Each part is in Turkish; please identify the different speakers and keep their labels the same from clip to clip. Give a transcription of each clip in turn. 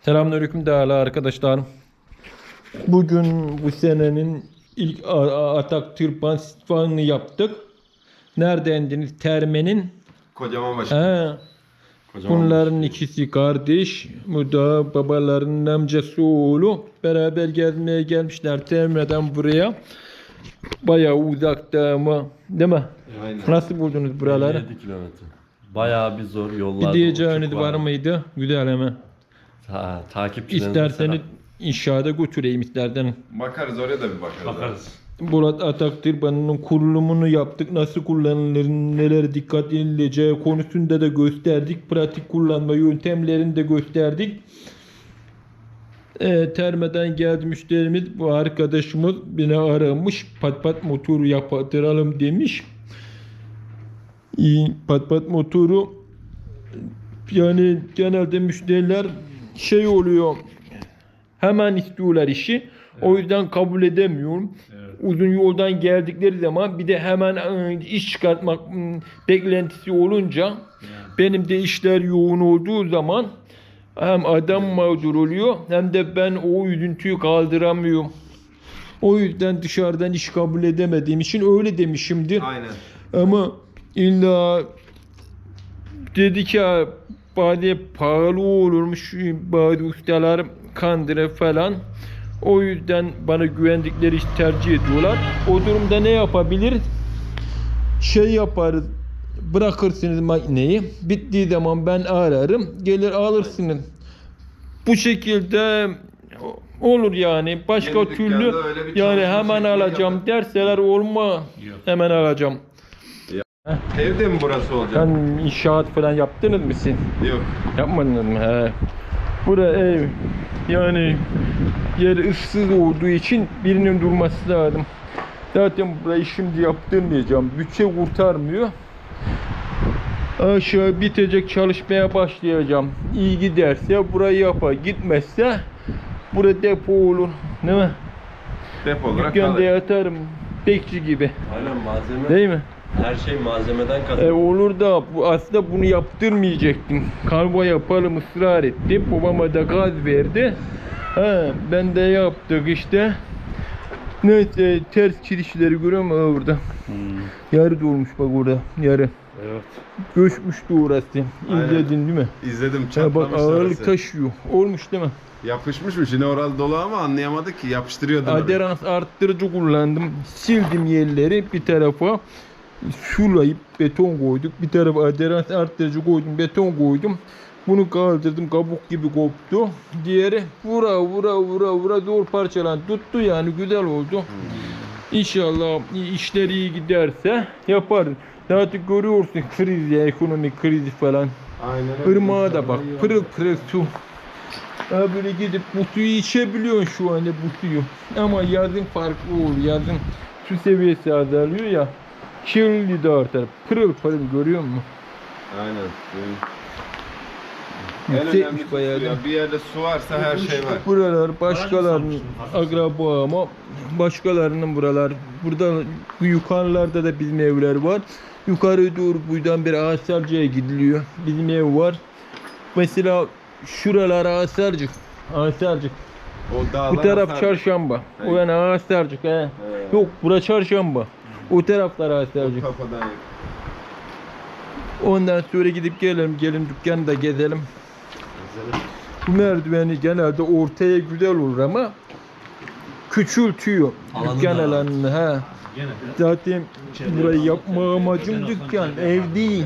Speaker 1: Selamünaleyküm değerli arkadaşlar. Bugün bu senenin ilk atak tırpan sitfanını yaptık. Neredendiniz? Termenin.
Speaker 2: Kocaman baş.
Speaker 1: He.
Speaker 2: Kocaman
Speaker 1: Bunların ikisi kardeş. Bu da babalarının amcası oğlu. Beraber gezmeye gelmişler Terme'den buraya. Bayağı uzakta ama. Değil mi?
Speaker 2: Aynen.
Speaker 1: Nasıl buldunuz buraları?
Speaker 3: 57 kilometre. Bayağı bir zor yollar.
Speaker 1: Bir diyeceğiniz var mıydı? Güzel ama.
Speaker 3: Ta, takipçilerimize
Speaker 1: İsterseniz inşaata götüreyim istersen.
Speaker 2: Bakarız oraya da bir bakarız.
Speaker 3: selam. bakarız.
Speaker 1: Murat Atak Tırbanı'nın kurulumunu yaptık. Nasıl kullanılır, nelere dikkat edileceği konusunda da gösterdik. Pratik kullanma yöntemlerini de gösterdik. Ee, termeden geldi müşterimiz bu arkadaşımız beni aramış. Pat pat motoru yaptıralım demiş. Pat pat motoru yani genelde müşteriler şey oluyor hemen istiyorlar işi. O yüzden kabul edemiyorum. Uzun yoldan geldikleri zaman bir de hemen e, iş çıkartmak m, beklentisi olunca benim de işler yoğun olduğu zaman hem adam mağdur oluyor hem de ben o üzüntüyü kaldıramıyorum. O yüzden dışarıdan iş kabul edemediğim için öyle demişimdir.
Speaker 2: Aynen.
Speaker 1: Ama illa dedi ki "Ha, bade pahalı olurmuş bazı ustalar kandıra falan. O yüzden bana güvendikleri işi tercih ediyorlar. O durumda ne yapabiliriz? Şey yaparız. Bırakırsınız makineyi. Bittiği zaman ben ararım. Gelir alırsınız. Bu şekilde olur yani. Başka
Speaker 2: Yeni
Speaker 1: türlü yani hemen alacağım
Speaker 2: yapın.
Speaker 1: derseler olma. Hemen alacağım.
Speaker 2: Evde mi burası olacak?
Speaker 1: Sen inşaat falan yaptınız mı siz?
Speaker 2: Yok.
Speaker 1: Yapmadınız mı? He. Bura ev. Yani yer ıssız olduğu için birinin durması lazım. Zaten burayı şimdi yaptırmayacağım. Bütçe kurtarmıyor. Aşağı bitecek çalışmaya başlayacağım. İyi giderse burayı yapar. Gitmezse bura depo olur. Değil mi?
Speaker 2: Depo olarak
Speaker 1: Dükkanda
Speaker 2: kalır.
Speaker 1: yatarım. Bekçi gibi.
Speaker 3: Aynen malzeme.
Speaker 1: Değil mi?
Speaker 3: Her şey malzemeden
Speaker 1: E,
Speaker 3: kazanıyor.
Speaker 1: olur da bu, aslında bunu yaptırmayacaktım. Kargo yapalım ısrar etti. Babama da gaz verdi. Ha, ben de yaptık işte. Neyse ters kirişleri görüyor musun orada?
Speaker 3: Hmm,
Speaker 1: Yarı dolmuş bak orada. Yarı.
Speaker 3: Evet.
Speaker 1: Göçmüştü orası.
Speaker 2: Aynen.
Speaker 1: İzledin değil mi?
Speaker 2: İzledim
Speaker 1: Ha, bak ağırlık
Speaker 2: orası.
Speaker 1: taşıyor. Olmuş değil mi?
Speaker 2: Yapışmışmış yine oral dolu ama anlayamadık ki yapıştırıyordu.
Speaker 1: Aderans arttırıcı kullandım. Sildim yerleri bir tarafa sulayıp beton koyduk. Bir tarafa aderans arttırıcı koydum, beton koydum. Bunu kaldırdım, kabuk gibi koptu. Diğeri vura vura vura vura zor parçalan tuttu yani güzel oldu. İnşallah işler iyi giderse yapar. Zaten görüyorsun krizi, ekonomik krizi falan.
Speaker 2: Aynen.
Speaker 1: Irmağa da bak pırıl pırıl su. Ha böyle gidip bu suyu içebiliyorsun şu anda bu suyu. Ama yazın farklı olur. Yazın su seviyesi azalıyor ya. Kirliliği de artar. Pırıl pırıl görüyor musun?
Speaker 2: Aynen. En
Speaker 1: Yüksekmiş
Speaker 2: önemlisi
Speaker 1: bayağı
Speaker 2: su ya. Bir yerde su varsa her şey var.
Speaker 1: Buralar başkalarının akraba ama başkalarının buralar. Burada bu yukarılarda da bizim evler var. Yukarı doğru buradan bir Ağasarcı'ya gidiliyor. Bizim ev var. Mesela şuralar Ağasarcık. Ağasarcık.
Speaker 2: O dağlar
Speaker 1: Bu taraf
Speaker 2: hasar-
Speaker 1: çarşamba. O yani Ağasarcık he. Yok bura çarşamba. O taraflar
Speaker 2: O kafadan.
Speaker 1: Ondan sonra gidip gelelim. Gelin dükkanı da gezelim. Bu merdiveni genelde ortaya güzel olur ama küçültüyor
Speaker 3: Alanı
Speaker 1: dükkan
Speaker 3: dar.
Speaker 1: alanını. He. Zaten burayı yapma amacım dükkan, ev değil.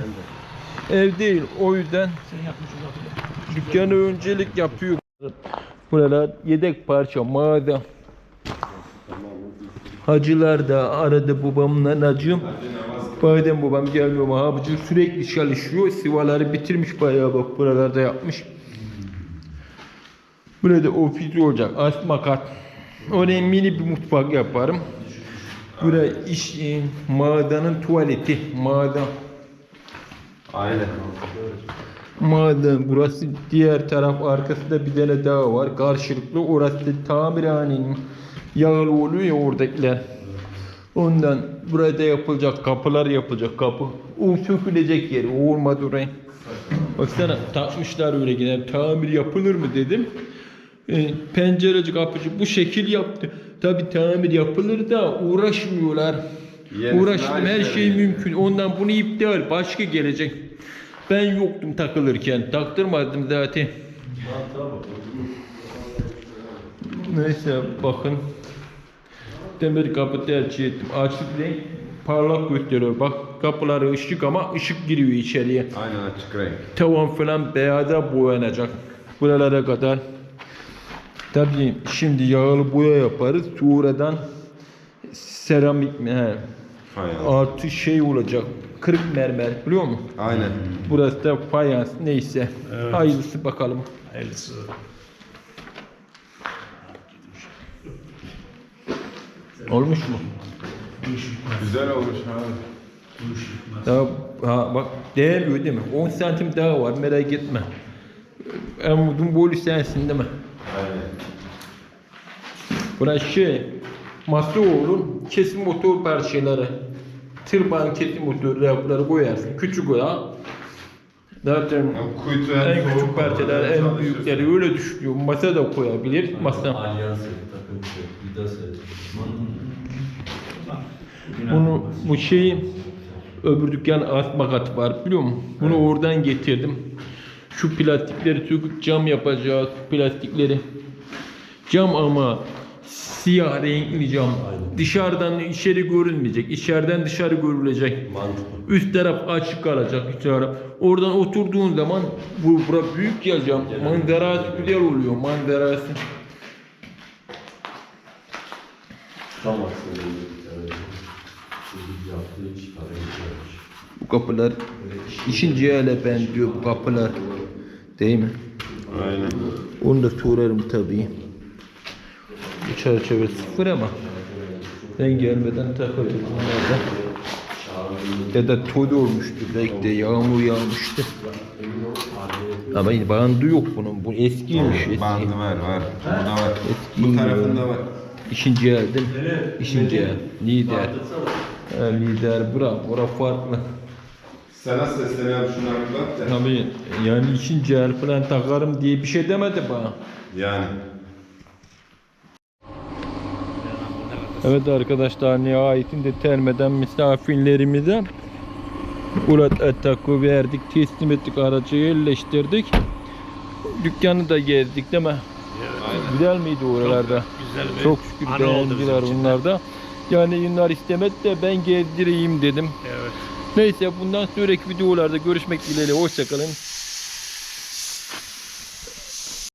Speaker 1: Ev değil. O yüzden dükkanı öncelik yapıyor. Buralar yedek parça mağaza. Hacılar da aradı babamla hacım. Badem babam gelmiyor ama hacı sürekli çalışıyor. Sivaları bitirmiş bayağı bak buralarda yapmış. Burada ofis olacak. Asma kat. Oraya mini bir mutfak yaparım. Buraya iş e, mağadanın tuvaleti. Mağaza.
Speaker 2: Aynen.
Speaker 1: Mağaza. Burası diğer taraf arkasında bir tane daha var. Karşılıklı. Orası tamirhanenin yağlı oluyor ya oradakiler. Ondan burada yapılacak kapılar yapılacak kapı. O sökülecek yeri. Olmadı oraya. Baksana takmışlar öyle yine tamir yapılır mı dedim. E, pencereci kapıcı bu şekil yaptı. Tabi tamir yapılır da uğraşmıyorlar.
Speaker 2: Yenisini
Speaker 1: Uğraştım her şey
Speaker 2: şey.
Speaker 1: mümkün. Ondan bunu iptal. Başka gelecek. Ben yoktum takılırken. Taktırmadım zaten. Neyse bakın. Demir kapı tercih ettim. Açık renk parlak gösteriyor. Bak kapıları ışık ama ışık giriyor içeriye.
Speaker 2: Aynen açık renk.
Speaker 1: Tavan falan beyaza boyanacak. Buralara kadar. Tabii şimdi yağlı boya yaparız. Sonradan seramik mi? He.
Speaker 2: Fayans.
Speaker 1: Artı şey olacak. Kırık mermer biliyor musun?
Speaker 2: Aynen.
Speaker 1: Burası da fayans neyse. Hayırlısı bakalım.
Speaker 4: Hayırlısı.
Speaker 1: Olmuş mu?
Speaker 2: Güzel olmuş abi.
Speaker 1: Daha ha, bak değmiyor değil mi? 10 santim daha var merak etme. En uzun boylu sensin değil mi?
Speaker 2: Aynen.
Speaker 1: Burası şey, masa olur, kesim motor parçaları. Tırban kesim motor rafları koyarsın. Küçük oya. Zaten
Speaker 2: Yani
Speaker 1: en küçük parçalar, en büyükleri öyle düşünüyor. Masa da koyabilir. Masa.
Speaker 3: Alyans takıntı, vidası.
Speaker 1: Bunu bu şeyi öbür dükkan asma katı var biliyor musun? Bunu oradan getirdim. Şu plastikleri söküp cam yapacağız plastikleri. Cam ama siyah renkli cam. Dışarıdan içeri görünmeyecek. içeriden dışarı görülecek.
Speaker 3: Mantıklı.
Speaker 1: Üst taraf açık kalacak. Üst taraf. Oradan oturduğun zaman bu bura büyük ya cam. Manzarası güzel oluyor. Manzarası.
Speaker 3: Tam aslında bir tane. Çocuk yaptığı iş parayı yapmış.
Speaker 1: Bu kapılar işinci ele benziyor bu kapılar. Değil mi?
Speaker 2: Aynen.
Speaker 1: Onu da sorarım tabii. Bu çerçeve sıfır ama ben gelmeden takıldı bunlarda. Ya da toz olmuştu belki de yağmur yağmıştı. Ama bandı yok bunun. Bu eskiymiş eski.
Speaker 2: Bandı var var. Burada var.
Speaker 1: Eski
Speaker 2: Bu tarafında var.
Speaker 1: İşinci el değil mi? İşinci el. Lider. Ha, lider bura. Bura farklı.
Speaker 2: Sana sesleniyorum şunları bak da.
Speaker 1: Tabii yani ikinci el falan takarım diye bir şey demedi bana.
Speaker 2: Yani.
Speaker 1: Evet arkadaşlar nihayetinde termeden misafirlerimize Ulat Atak'ı verdik, teslim ettik, aracı yerleştirdik. Dükkanı da gezdik değil mi? Güzel miydi oralarda?
Speaker 4: Güzel bir
Speaker 1: Çok şükür beğendiler bunlar da. Yani yunlar istemedi de ben gezdireyim dedim.
Speaker 4: Evet.
Speaker 1: Neyse bundan sonraki videolarda görüşmek dileğiyle. Hoşçakalın.